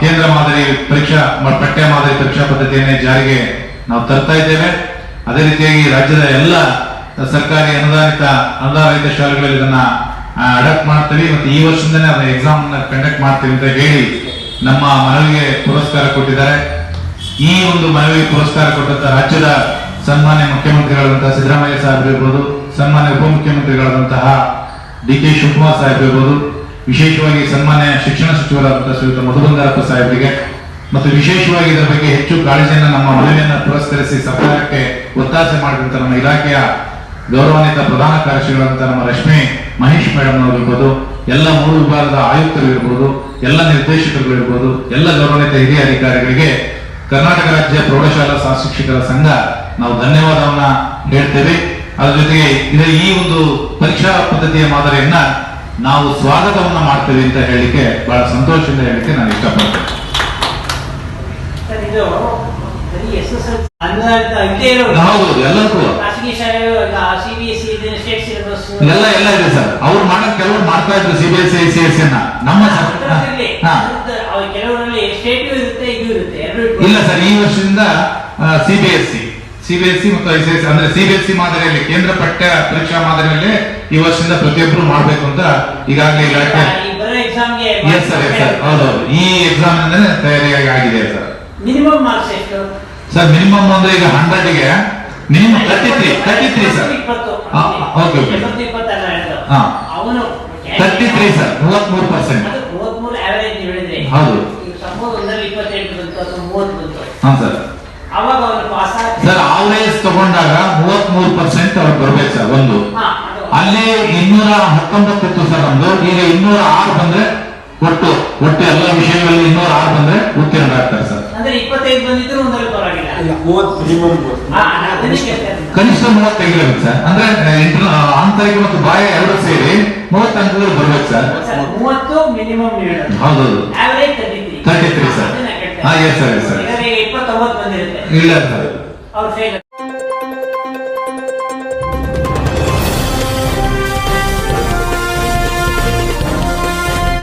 ಕೇಂದ್ರ ಮಾದರಿ ಪರೀಕ್ಷಾ ಪಠ್ಯ ಮಾದರಿ ಪರೀಕ್ಷಾ ಪದ್ಧತಿಯನ್ನೇ ಜಾರಿಗೆ ನಾವು ತರ್ತಾ ಇದ್ದೇವೆ. ಅದೇ ರೀತಿಯಾಗಿ ರಾಜ್ಯದ ಎಲ್ಲ ಸರ್ಕಾರಿ ಅನುದಾನಿತ ಅನುದಾನಿತ ಶಾಲೆಗಳಲ್ಲಿ ಇದನ್ನ ಅಡಾಪ್ಟ್ ಮಾಡ್ತೀವಿ ಮತ್ತೆ ಈ ವರ್ಷದಿಂದನೇ ಅದನ್ನ ಎಕ್ಸಾಮ್ ಕಂಡಕ್ಟ್ ಮಾಡ್ತೀವಿ ಅಂತ ಹೇಳಿ ನಮ್ಮ ಮನವಿಗೆ ಪುರಸ್ಕಾರ ಕೊಟ್ಟಿದ್ದಾರೆ. ಈ ಒಂದು ಮನವಿ ಪುರಸ್ಕಾರ ಕೊಟ್ಟಂತ ರಾಜ್ಯದ ಸನ್ಮಾನ್ಯ ಮುಖ್ಯಮಂತ್ರಿಗಳಾದಂತಹ ಸಿದ್ದರಾಮಯ್ಯ ಸಾಹೇಬ್ ಇರ್ಬೋದು, ಸನ್ಮಾನ್ಯ ಉಪಮುಖ್ಯಮಂತ್ರಿಗಳಾದಂತಹ ಡಿ ಕೆ ಶಿವಕುಮಾರ್ ಸಾಹೇಬ್ ಇರ್ಬೋದು ವಿಶೇಷವಾಗಿ ಸನ್ಮಾನ್ಯ ಶಿಕ್ಷಣ ಸಚಿವರಾದಂತಹ ಶ್ರೀಯುತ ಮಧುಬಂಗಾರಪ್ಪ ಸಾಹೇಬರಿಗೆ ಮತ್ತು ವಿಶೇಷವಾಗಿ ಇದರ ಬಗ್ಗೆ ಹೆಚ್ಚು ಕಾಳಜಿಯನ್ನು ನಮ್ಮ ಮನವಿಯನ್ನು ಪುರಸ್ಕರಿಸಿ ಸರ್ಕಾರಕ್ಕೆ ಒತ್ತಾಸೆ ಮಾಡಿದಂತ ನಮ್ಮ ಇಲಾಖೆಯ ಗೌರವಾನ್ವಿತ ಪ್ರಧಾನ ಕಾರ್ಯದರ್ಶಿಗಳಂತ ನಮ್ಮ ರಶ್ಮಿ ಮಹೇಶ್ ಮೇಡಮ್ ಅವರಿರ್ಬೋದು, ಎಲ್ಲ ಮೂರು ವಿಭಾಗದ ಆಯುಕ್ತರು ಇರ್ಬೋದು, ಎಲ್ಲ ನಿರ್ದೇಶಕರು ಇರ್ಬೋದು, ಎಲ್ಲ ಗೌರವಾನ್ವಿತ ಹಿರಿಯ ಅಧಿಕಾರಿಗಳಿಗೆ ಕರ್ನಾಟಕ ರಾಜ್ಯ ಪ್ರೌಢಶಾಲಾ ಸಹ ಶಿಕ್ಷಕರ ಸಂಘ ನಾವು ಧನ್ಯವಾದವನ್ನ ಹೇಳ್ತೇವೆ. ಅದರ ಜೊತೆಗೆ ಈ ಒಂದು ಪರೀಕ್ಷಾ ಪದ್ಧತಿಯ ಮಾದರಿಯನ್ನ ನಾವು ಸ್ವಾಗತವನ್ನ ಮಾಡ್ತೀವಿ ಅಂತ ಹೇಳಿಕೆ ಬಹಳ ಸಂತೋಷದಿಂದ ಹೇಳಿಕೆ ನಾನು ಇಷ್ಟಪಡ್ತೇನೆ. ಸರ್ ಇದು ಬರೀ ಎಸ್ ಎಸ್ ಎಲ್ ಇರೋ ಹೌದು ಎಲ್ಲಕ್ಕೂ ಖಾಸಗಿ ಶಾಲೆಗಳು ಈಗ C B S C state ಎಲ್ಲ ಎಲ್ಲ ಇದೆ ಸರ್. ಅವ್ರು ಮಾಡಕ್ ಕೆಲವರು ಮಾಡ್ತಾ ಇದ್ರು C B S C C ಎಸ್ನ. ನಮ್ಮ ಕೆಲವರಲ್ಲಿ ಇಲ್ಲ ಸರ್ ಈ ವರ್ಷದಿಂದ C B S C C B S C ಮತ್ತು ಐ ಸಿ ಎಸ್ ಅಂದ್ರೆ ಸಿ ಬಿ ಎಸ್ ಸಿ ಮಾದರಿಯಲ್ಲಿ ಕೇಂದ್ರ ಪಠ್ಯ ಪರೀಕ್ಷಾ ಮಾದರಿಯಲ್ಲಿ ಈ ವರ್ಷದಿಂದ ಪ್ರತಿಯೊಬ್ಬರು ಮಾಡಬೇಕು ಅಂತ ಈಗಾಗಲೇ ಇಲಾಖೆ ಎಸ್ ಸರ್ ಎಸ್ ಸರ್ ಹೌದೌದು ಈ ಎಕ್ಸಾಮ್ ಇಂದನೇ ತಯಾರಿಯಾಗಿ ಆಗಿದೆ ಸರ್ ಮಿನಿಮಮ್ ಮಾರ್ಕ್ಸ್ ಎಷ್ಟು? ಸರ್ ಮಿನಿಮಮ್ ಅಂದ್ರೆ ಈಗ ಹಂಡ್ರೆಡ್ಗೆ minimum thirty three thirty three sir okay okay ಹಾ. ತರ್ಟಿ ತ್ರೀ ಸರ್ ಪರ್ಸೆಂಟ್ ಮೂವತ್ಮೂರು ಆವರೇಜ್ ಹೇಳಿದ್ರೆ ಹೌದು. ಹಾಂ ಮೂವತ್ತು ಸರ್ ಸರ್ ಆವರೇಜ್ ತಗೊಂಡಾಗ ಮೂವತ್ಮೂರು ಪರ್ಸೆಂಟ್ ಅವ್ರು ಬರ್ಬೇಕು ಸರ್ ಒಂದು. ಹಾ ಅಲ್ಲಿ ಇನ್ನೂರ ಹತ್ತೊಂಬತ್ತು ಇತ್ತು ಸರ್ ನಮ್ದು. ಈಗ ಇನ್ನೂರ ಆರು ಬಂದ್ರೆ ಒಟ್ಟು ಒಟ್ಟು ಎಲ್ಲ ವಿಷಯಗಳಲ್ಲಿ ಇನ್ನೂರ ಆರು ಬಂದ್ರೆ ಸರ್ ಹಾ, ನಾನು ಅದನ್ನೇ ಕನಿಷ್ಠ ಮೂವತ್ತು ತೆಗಿಬೇಕು ಸರ್ ಅಂದ್ರೆ ಆಂತರಿಕ ಮತ್ತು ಬಾಹ್ಯ ಎರಡು ಸೇರಿ ಮೂವತ್ತು ಅಂಕಗಳು ಬರ್ಬೇಕು ಸರ್ ಸರ್, ಮೂವತ್ತು ಮಿನಿಮಮ್ ಹೇಳೋದು ಹೌದೌದು. Thirty three sir. ಹಾ, ಎಸ್ ಸರ್ ಎಸ್ sir. ಇಪ್ಪತ್ತೊಂಬತ್ತು ಬಂದಿರುತ್ತೆ ಇಲ್ಲ ಸರ್ ಅವ್ರು ಫೇಲ್